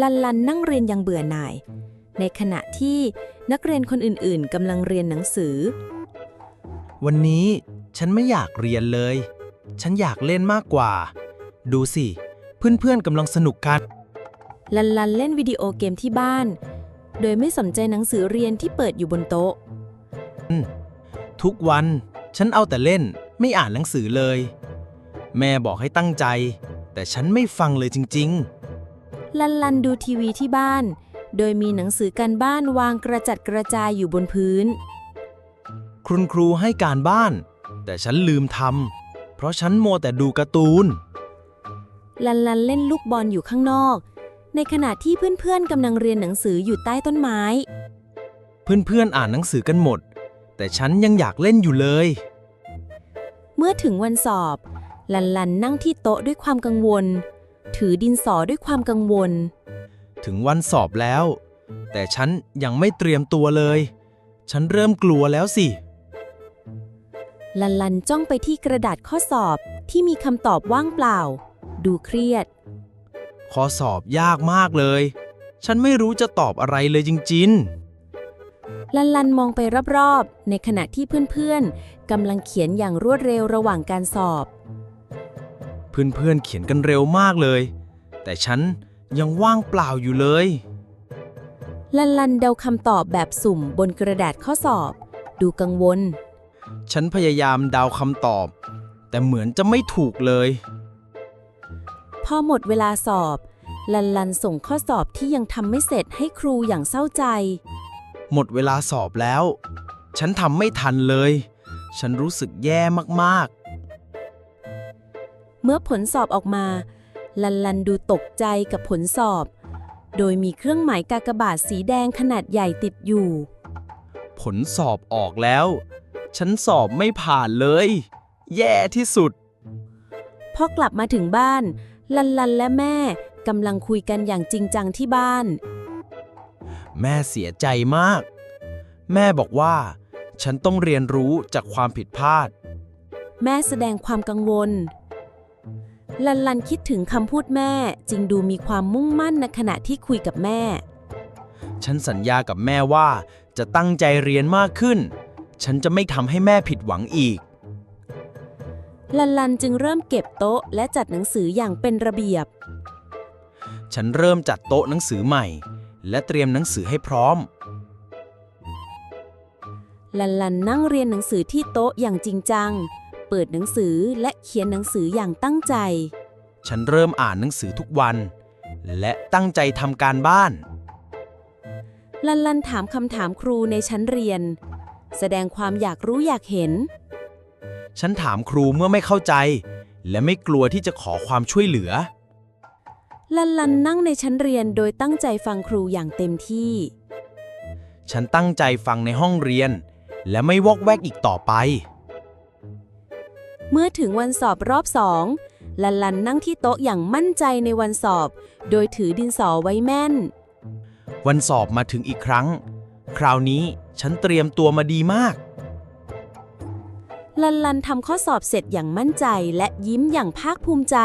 ลันลันนั่งเรียนอยังเบื่อหน่าย ในขณะที่นักเรียนคนอื่นๆกำลังเรียนหนังสือ วันนี้ฉันไม่อยากเรียนเลย ฉันอยากเล่นมากกว่า ดูสิ เพื่อนๆกำลังสนุกกัน ลันลันเล่นวิดีโอเกมที่บ้าน โดยไม่สนใจหนังสือเรียนที่เปิดอยู่บนโต๊ะ ทุกวัน ฉันเอาแต่เล่นไม่อ่านหนังสือเลย แม่บอกให้ตั้งใจ แต่ฉันไม่ฟังเลยจริง ลันลันดูทีวีที่บ้าน โดยมีหนังสือการบ้านวางกระจัดกระจายอยู่บนพื้นๆคุณครูให้การบ้าน แต่ฉันลืมทำเพราะฉันมัวแต่ดูการ์ตูน ลันลันเล่นลูกบอลอยู่ข้างนอก ในขณะที่เพื่อนๆกำลังเรียนหนังสืออยู่ใต้ต้นไม้ เพื่อนๆอ่านหนังสือกันหมด แต่ฉันยังอยากเล่นอยู่เลย เมื่อถึงวันสอบ ลันลันนั่งที่โต๊ะด้วยความกังวล ถือดินสอด้วยความกังวล ถึงวันสอบแล้ว แต่ฉันยังไม่เตรียมตัวเลย ฉันเริ่มกลัวแล้วสิ ลันลันจ้องไปที่กระดาษข้อสอบที่มีคำตอบว่างเปล่า ดูเครียด ข้อสอบยากมากเลย ฉันไม่รู้จะตอบอะไรเลยจริงลันลันมองไปรอบๆ ในขณะที่เพื่อนๆ กำลังเขียนอย่างรวดเร็วระหว่างการสอบๆ เพื่อนๆเขียนกันเร็วมากเลย แต่ฉันยังว่างเปล่าอยู่เลย ลันลันเดาคำตอบแบบสุ่มบนกระดาษข้อสอบ ดูกังวล ฉันพยายามเดาคำตอบ แต่เหมือนจะไม่ถูกเลย พอหมดเวลาสอบ ลันลันส่งข้อสอบที่ยังทำไม่เสร็จให้ครูอย่างเศร้าใจ หมดเวลาสอบแล้ว ฉันทำไม่ทันเลย ฉันรู้สึกแย่มาก เมื่อผลสอบออกมา ลันลันดูตกใจกับผลสอบ โดยมีเครื่องหมายกากบาทสีแดงขนาดใหญ่ติดอยู่ๆผลสอบออกแล้ว ฉันสอบไม่ผ่านเลย แย่ที่สุด พอกลับมาถึงบ้าน ลันลันและแม่กำลังคุยกันอย่างจริงจังที่บ้าน แม่เสียใจมาก แม่บอกว่า ฉันต้องเรียนรู้จากความผิดพลาด แม่แสดงความกังวล ลันลันคิดถึงคำพูดแม่จึงดูมีความมุ่งมั่นในขณะที่คุยกับแม่ ฉันสัญญากับแม่ว่าจะตั้งใจเรียนมากขึ้น ฉันจะไม่ทำให้แม่ผิดหวังอีก ลันลันจึงเริ่มเก็บโต๊ะและจัดหนังสืออย่างเป็นระเบียบ ฉันเริ่มจัดโต๊ะหนังสือใหม่ และเตรียมหนังสือให้พร้อม ลันลันนั่งเรียนหนังสือที่โต๊ะอย่างจริงจัง เปิดหนังสือและเขียนหนังสืออย่างตั้งใจ ฉันเริ่มอ่านหนังสือทุกวัน และตั้งใจทำการบ้าน ลันลันถามคำถามครูในชั้นเรียน แสดงความอยากรู้อยากเห็น ฉันถามครูเมื่อไม่เข้าใจ และไม่กลัวที่จะขอความช่วยเหลือ ลันลันนั่งในชั้นเรียนโดยตั้งใจฟังครูอย่างเต็มที่ ฉันตั้งใจฟังในห้องเรียน และไม่วอกแวกอีกต่อไป เมื่อถึงวันสอบรอบสองลันลันนั่งที่โต๊ะอย่างมั่นใจในวันสอบ โดยถือดินสอไว้แม่น วันสอบมาถึงอีกครั้ง คราวนี้ฉันเตรียมตัวมาดีมาก ลันลันทำข้อสอบเสร็จอย่างมั่นใจและยิ้มอย่างภาคภูมิใจ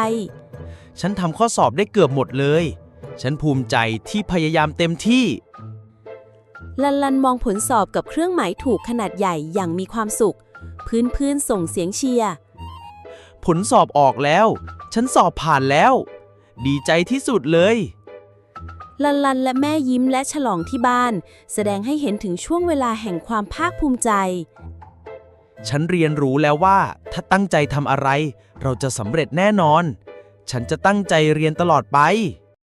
ฉันทำข้อสอบได้เกือบหมดเลย ฉันภูมิใจที่พยายามเต็มที่ ลันลันมองผลสอบกับเครื่องหมายถูกขนาดใหญ่อย่างมีความสุขพื้นพื้นๆส่งเสียงเชียร์ ผลสอบออกแล้ว ฉันสอบผ่านแล้ว ดีใจที่สุดเลย ลันลันและแม่ยิ้มและฉลองที่บ้าน แสดงให้เห็นถึงช่วงเวลาแห่งความภาคภูมิใจ ฉันเรียนรู้แล้วว่า ถ้าตั้งใจทำอะไร เราจะสำเร็จแน่นอน ฉันจะตั้งใจเรียนตลอดไป